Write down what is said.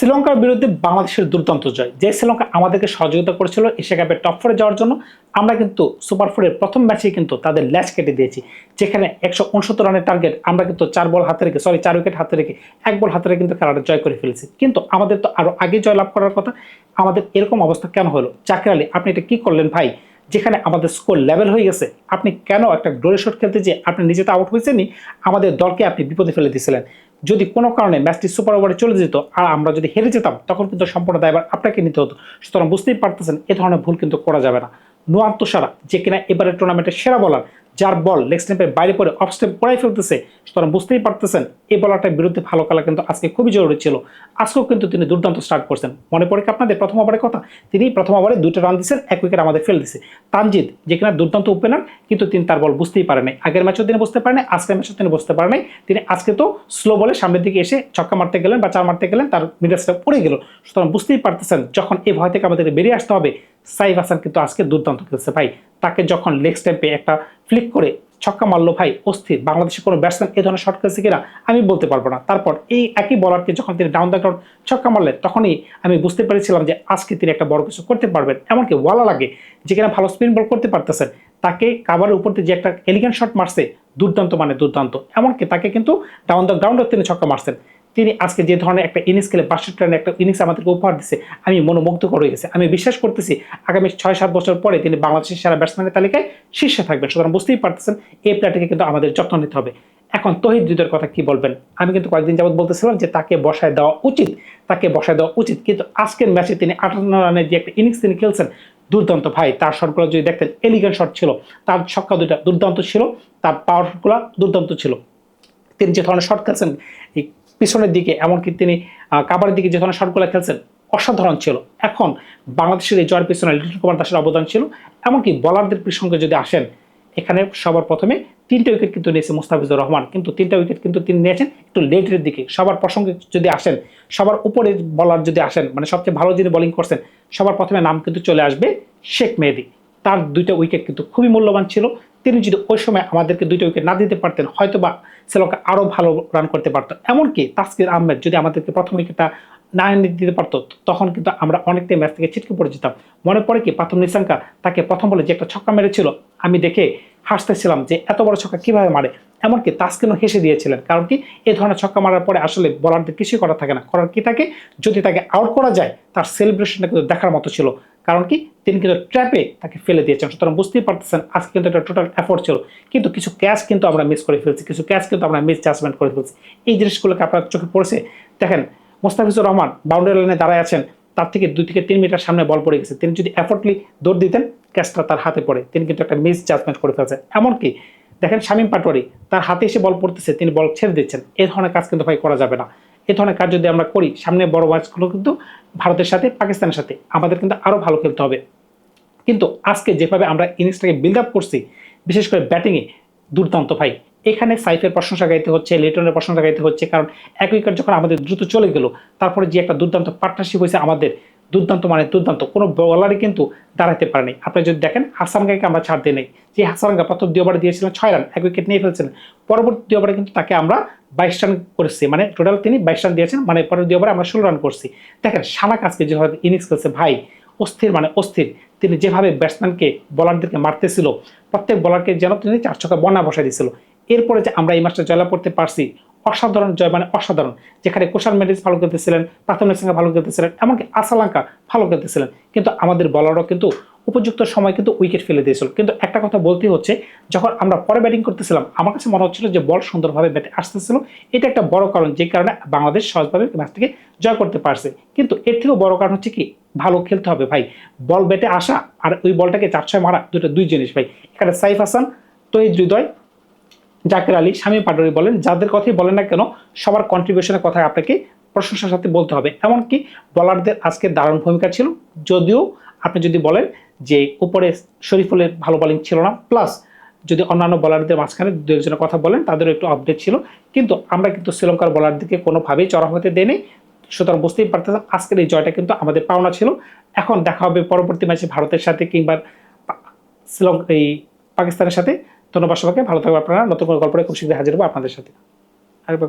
শ্রীলঙ্কার বিরুদ্ধে বাংলাদেশের দুর্দান্ত জয়। যে শ্রীলঙ্কা আমাদেরকে সহযোগিতা করেছিল এশিয়া কাপের টপ ফোরে যাওয়ার জন্য, আমরা কিন্তু সুপার ফোরের প্রথম ম্যাচেই কিন্তু তাদের ল্যাচ কেটে দিয়েছি। যেখানে একশো উনসত্তর রানের টার্গেট আমরা কিন্তু চার বল হাতে রেখে সরি চার উইকেট হাতে রেখে এক বল হাতে রেখে কিন্তু খেলাটা জয় করে ফেলেছি। কিন্তু আমাদের তো আরও আগে জয় লাভ করার কথা, আমাদের এরকম অবস্থা কেন হলো? জাকির আলী, আপনি এটা কি করলেন ভাই? যেখানে আমাদের স্কোর লেভেল হয়ে গেছে, আপনি কেন একটা ডোরে শট খেলতে যে আপনি নিজে তো আউট হয়েছেনই, আমাদের দলকে আপনি বিপদে ফেলে দিয়েছিলেন। যদি কোনো কারণে ম্যাচটি সুপার ওভারে চলে যেত আর আমরা যদি হেরে যেতাম, তখন কিন্তু সম্পূর্ণ দায়বার আপনাকে নিতে হতো। সুতরাং বুঝতেই পারতেছেন, এ ধরনের ভুল কিন্তু করা যাবে না। নোয়ান তুষারা, যে কিনা এবারের টুর্নামেন্টের সেরা বলার যার বল লেগ স্টেম্পের বাইরে পরে অফ স্টেপ পড়াই ফেলতেছে, সুতরাং বুঝতেই পারতেছেন এই বলারটার বিরুদ্ধে ভালো খেলা কিন্তু আজকে খুবই জরুরি ছিল। আজকেও কিন্তু তিনি দুর্দান্ত স্টার্ট করছেন। মনে পড়ে আপনাদের প্রথম ওভারের কথা? তিনি প্রথম ওভারে দুটো রান দিয়েছেন এক উইকেট আমাদের ফেল দিছে। তানজিদ, যে কিনা দুর্দান্ত ওপেনার কিন্তু তিনি তার বল বুঝতেই পারেন নাই। আগের ম্যাচও তিনি বুঝতে পারেন নাই, আজকের ম্যাচও তিনি বুঝতে পারেন নাই। তিনি আজকে তো স্লো বলে সামনের দিকে এসে ছক্কা মারতে গেলেন বা চার মারতে গেলেন, তার মিডল স্টেপ পড়ে গেল। সুতরাং বুঝতেই পারতেছেন, যখন এই ভয় থেকে আমাদের বেরিয়ে আসতে হবে সাইফ হাসান কিন্তু আজকে দুর্দান্ত খেলছে ভাই। তাকে যখন লেগ স্টেম্পে একটা ফ্লিক করে ছক্কা মারলো ভাই, অস্থির। বাংলাদেশের কোনো ব্যাটসম্যান এই ধরনের শট খেলছে কিনা আমি বলতে পারব না। তারপর এই একই বলারকে যখন তিনি ডাউন দ্য গ্রাউন্ড ছক্কা মারলেন, তখনই আমি বুঝতে পেরেছিলাম যে আজকে তিনি একটা বড় কিছু করতে পারবেন। এমনকি ওয়ালা লাগে যেখানে ভালো স্পিন বল করতে পারতেছেন, তাকে কাভারের উপর যে একটা এলিগেন্ট শট মারছে, দুর্দান্ত মানে দুর্দান্ত। এমনকি তাকে কিন্তু ডাউন দ্য গ্রাউন্ডে তিনি ছক্কা মারছেন। তিনি আজকে যে ধরনের একটা ইনিংস খেলে বাষট্টি রানের একটা ইনিংস আমাদেরকে উপহার দিচ্ছে আমি মনোমুগ্ধকর হয়ে গেছে। আমি বিশ্বাস করতেছি, আগামী ছয় সাত বছর পরে তিনি বাংলাদেশের সেরা ব্যাটসম্যানের তালিকায় শীর্ষে থাকবেন। সুতরাং বুঝতেই পারতেছেন, এই প্লেয়ারটিকে কিন্তু আমাদের যত্ন নিতে হবে। এখন তহিদ হৃদয়ের কথা কি বলবেন? আমি কিন্তু কয়েকদিন যাবত বলতেছিলাম যে তাকে বসায় দেওয়া উচিত, তাকে বসায় দেওয়া উচিত। কিন্তু আজকের ম্যাচে তিনি আটান্ন রানের যে একটা ইনিংস তিনি খেলছেন, দুর্দান্ত ভাই, তার শটগুলো যদি দেখতেন এলিগেন্ট শট ছিল। তার ছক্কা দুইটা দুর্দান্ত ছিল, তার পাওয়ার পাওয়ারগুলো দুর্দান্ত ছিল। তিনি যে ধরনের শট খেলছেন পিছনের দিকে এমনকি তিনি আহ, কাবারের দিকে যে ধরনের শটগুলো খেলছেন অসাধারণ ছিল। এখন বাংলাদেশের এই জয়ের পিছনে লিটন কুমার দাসের অবদান ছিল। এমনকি বলারদের প্রসঙ্গে যদি আসেন এখানে সবার প্রথমে তিনটা উইকেট কিন্তু নিয়েছে মুস্তাফিজুর রহমান। কিন্তু তিনটা উইকেট কিন্তু তিনি নিয়েছেন একটু লেটের দিকে। সবার প্রসঙ্গে যদি আসেন সবার উপরে বলার যদি আসেন মানে সবচেয়ে ভালো যিনি বোলিং করছেন সবার প্রথমে নাম কিন্তু চলে আসবে শেখ মেহেদি। তার দুইটা উইকেট কিন্তু খুবই মূল্যবান ছিল। তিনি যদি ওই সময় আমাদেরকে দুইটা উইকেট না দিতে পারতেন হয়তো বা শ্রীলঙ্কা আরও ভালো রান করতে পারতো। এমনকি তাসকির আহমেদ যদি আমাদেরকে প্রথম উইকেটটা না দিতে পারতো, তখন কিন্তু আমরা অনেকটাই ম্যাচ থেকে ছিটকে পড়ে যেতাম। মনে পড়ে কি প্রথম নিশাঙ্কা তাকে প্রথম বলে যে একটা ছক্কা মেরেছিল, আমি দেখে হাসতেছিলাম যে এত বড় ছক্কা কীভাবে মারে? এমনকি তাসকিনও হেসে দিয়েছিলেন, কারণ কি এই ধরনের ছক্কা মারার পরে আসলে বলারদের কিছুই করা থাকে না। করার কি থাকে? যদি তাকে আউট করা যায়, তার সেলিব্রেশনটা কিন্তু দেখার মতো ছিল। কারণ কি? তিনি কিন্তু ট্র্যাপে তাকে ফেলে দিয়েছেন। সুতরাং বুঝতেই পারতেছেন, আজকে কিন্তু একটা টোটাল এফোর্ট ছিল। কিন্তু কিছু ক্যাচ কিন্তু আমরা মিস করে ফেলছি, কিছু ক্যাচ কিন্তু আমরা মিস জাজমেন্ট করে ফেলছি। এই জিনিসগুলোকে আপনার চোখে পড়েছে? দেখেন, মোস্তাফিজুর রহমান বাউন্ডারি লাইনে দাঁড়ায় আছেন, তার থেকে দুই থেকে তিন মিটার সামনে বল পড়ে গেছে। তিনি যদি এফোর্টলি দৌড় দিতেন ক্যাচটা তার হাতে পড়ে। তিনি কিন্তু একটা মিস জাজমেন্ট করে ফেলছেন। এমনকি, দেখেন শামীম পাটোয়ারি, তার হাতে এসে বল পড়তেছে, তিনি বল ছেড়ে দিচ্ছেন। এই ধরনের কাজ কিন্তু ভাই করা যাবে না। এই ধরনের কাজ যদি আমরা করি, সামনে বড় ম্যাচগুলো কিন্তু ভারতের সাথে, পাকিস্তানের সাথে আমাদের কিন্তু আরও ভালো খেলতে হবে। কিন্তু আজকে যেভাবে আমরা ইনিংসটাকে বিল্ড আপ করছি, বিশেষ করে ব্যাটিংয়ে দুর্দান্ত ভাই। এখানে সাইফের প্রশংসা গাইতে হচ্ছে, লিটনের প্রশংসা গাইতে হচ্ছে, কারণ এক উইকেট যখন আমাদের দ্রুত চলে গেল, তারপরে যে একটা দুর্দান্ত পার্টনারশিপ হয়েছে আমাদের দুর্দান্ত মানে দুর্দান্ত। কোনো বলারই কিন্তু দাঁড়াতে পারেনি আপনি যদি দেখেন, হাসান গাইকে আমরা ছাড় দিই নাই। যে হাসান গা প্রথম দুই ওভারে দিয়েছিলেন, ছয় রান, এক উইকেট নিয়ে ফেলছিলেন। পরবর্তী দুই ওভারে কিন্তু তাকে আমরা বাইশ রান করেছি। মানে টোটাল তিনি বাইশ রান দিয়েছেন মানে পরের দুই ওভারে আমরা ষোলো রান করছি। দেখেন সানাক আজকে যেভাবে ইনিংস খেলছে, ভাই, অস্থির মানে অস্থির। তিনি যেভাবে ব্যাটসম্যানকে বলারদেরকে মারতেছিল, প্রত্যেক বলারকে যেন তিনি চার ছকা বন্যা বসাই দিয়েছিল এরপরে যে আমরা এই ম্যাচটা জয়লাভ করতে পারছি অসাধারণ জয় মানে অসাধারণ। যেখানে কুশাল মেডিস ভালো খেলতেছিলেন, প্রাথমিক সঙ্গে ভালো খেলতেছিলেন, এমনকি আসালাঙ্কা ভালো খেলতেছিলেন। কিন্তু আমাদের বলারও কিন্তু উপযুক্ত সময় কিন্তু উইকেট ফেলে দিয়েছিল। কিন্তু একটা কথা বলতে হচ্ছে, যখন আমরা পরে ব্যাটিং করতেছিলাম, আমার কাছে মনে হচ্ছিল যে বল সুন্দরভাবে ব্যাটে আসতেছিল। এটা একটা বড় কারণ, যে কারণে বাংলাদেশ সহজভাবে ম্যাচটাকে জয় করতে পারছে। কিন্তু এর থেকেও বড় কারণ হচ্ছে কি, ভালো খেলতে হবে ভাই। বল ব্যাটে আসা আর ওই বলটাকে চার ছয় মারা দুটো দুই জিনিস ভাই। এখানে সাইফ হাসান, তহিদ হৃদয় জাকের আলী স্বামী পাটোয়ারি বলেন, যাদের কথাই বলেন না কেন, সবার কন্ট্রিবিউশনের কথা আপনাকে প্রশংসার সাথে বলতে হবে। এমনকি বলারদের আজকে দারুণ ভূমিকা ছিল। যদিও আপনি যদি বলেন যে উপরে শরীফুলের ভালো বলিং ছিল না প্লাস যদি অন্যান্য বলারদের মাঝখানে দু একজনের কথা বলেন, তাদেরও একটু আপডেট ছিল। কিন্তু আমরা কিন্তু শ্রীলঙ্কার বলারদেরকে কোনোভাবেই চড়া হতে দেয়নি সুতরাং বুঝতেই পারতেছেন, আজকের এই জয়টা কিন্তু আমাদের পাওনা ছিল। এখন দেখা হবে পরবর্তী ম্যাচে ভারতের সাথে কিংবা শ্রীলঙ্কা এই পাকিস্তানের সাথে। ধন্যবাদ সবাইকে। ভালো থাকবে আপনারা। নতুন কোনো গল্পে খুব শীঘ্রই হাজির হব আপনাদের সাথে। আরেকবার